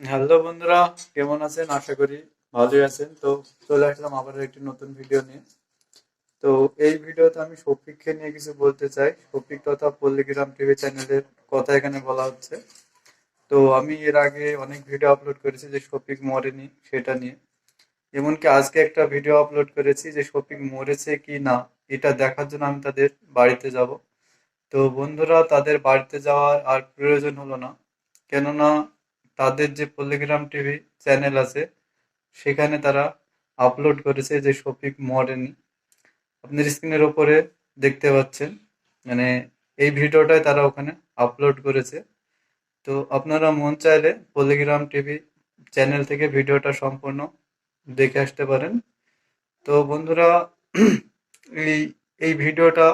Hello বন্ধুরা, কেমন আছেন? আশা করি ভালোই আছেন। তো চলে আসলাম আবার একটি নতুন ভিডিও নিয়ে। তো এই ভিডিওতে আমি শফিককে নিয়ে কিছু বলতে চাই। শফিক তথা পল্লীগ্রাম টিভি চ্যানেলের কথা এখানে বলা হচ্ছে। তো আমি এর আগে অনেক ভিডিও আপলোড করেছি যে শফিক মরেনি সেটা নিয়ে। এমনকি আজকে একটা ভিডিও আপলোড করেছি যে শফিক মরেছে কি না, এটা দেখার জন্য আমি তাদের বাড়িতে যাব। তো বন্ধুরা, তাদের বাড়িতে যাওয়ার আর প্রয়োজন হলো না। কেননা তাদের যে পল্লীগ্রাম টিভি চ্যানেল আছে, সেখানে তারা আপলোড করেছে যে শফিক মরেনি আপনার স্ক্রিনের ওপরে দেখতে পাচ্ছেন মানে এই ভিডিওটাই তারা ওখানে আপলোড করেছে। তো আপনারা মন চাইলে পল্লীগ্রাম টিভি চ্যানেল থেকে ভিডিওটা সম্পূর্ণ দেখে আসতে পারেন। তো বন্ধুরা, এই এই ভিডিওটা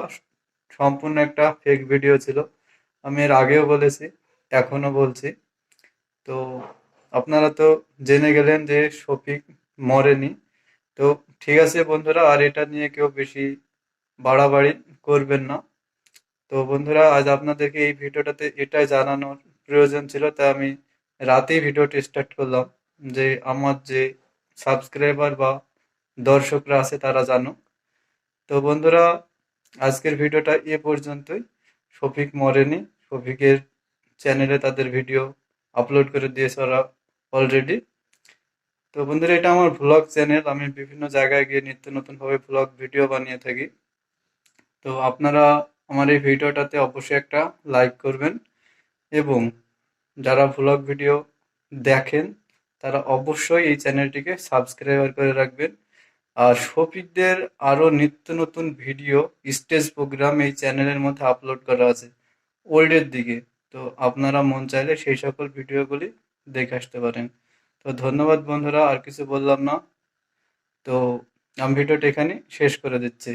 সম্পূর্ণ একটা ফেক ভিডিও ছিল। আমি এর আগেও বলেছি এখনও বলছি। তো আপনারা তো জেনে গেলেন যে শফিক মরেনি। তো ঠিক আছে বন্ধুরা, আর এটা নিয়ে কেউ বেশি বাড়াবাড়ি করবেন না। তো বন্ধুরা, আজ আপনাদেরকে এই ভিডিওটাতে এটাই জানানোর প্রয়োজন ছিল, তাই আমি রাতেই ভিডিওটি স্টার্ট করলাম। যে আমার যে সাবস্ক্রাইবার বা দর্শকরা আছে তারা জানুক। তো বন্ধুরা, আজকের ভিডিওটা এ পর্যন্তই। শফিক মরেনি, শফিকের চ্যানেলে তাদের ভিডিও আপলোড করে দিয়েছে ওরা অলরেডি তো বন্ধুরা, এটা আমার ভ্লগ চ্যানেল আমি বিভিন্ন জায়গায় গিয়ে নিত্য নতুনভাবে ভ্লগ ভিডিও বানিয়ে থাকি। তো আপনারা আমার এই ভিডিওটাতে অবশ্যই একটা লাইক করবেন এবং যারা ভ্লগ ভিডিও দেখেন, তারা অবশ্যই এই চ্যানেলটিকে সাবস্ক্রাইবার করে রাখবেন। আর শফিকদের আরও নিত্য নতুন ভিডিও স্টেজ প্রোগ্রাম এই চ্যানেলের মধ্যে আপলোড করা আছে। ওল্ডের দিকে। তো আপনারা মন চাইলে সেই সকল ভিডিওগুলি দেখে আসতে পারেন। তো ধন্যবাদ বন্ধুরা, আর কিছু বললাম না। তো আমি ভিডিওটা এখানে শেষ করে দিচ্ছি।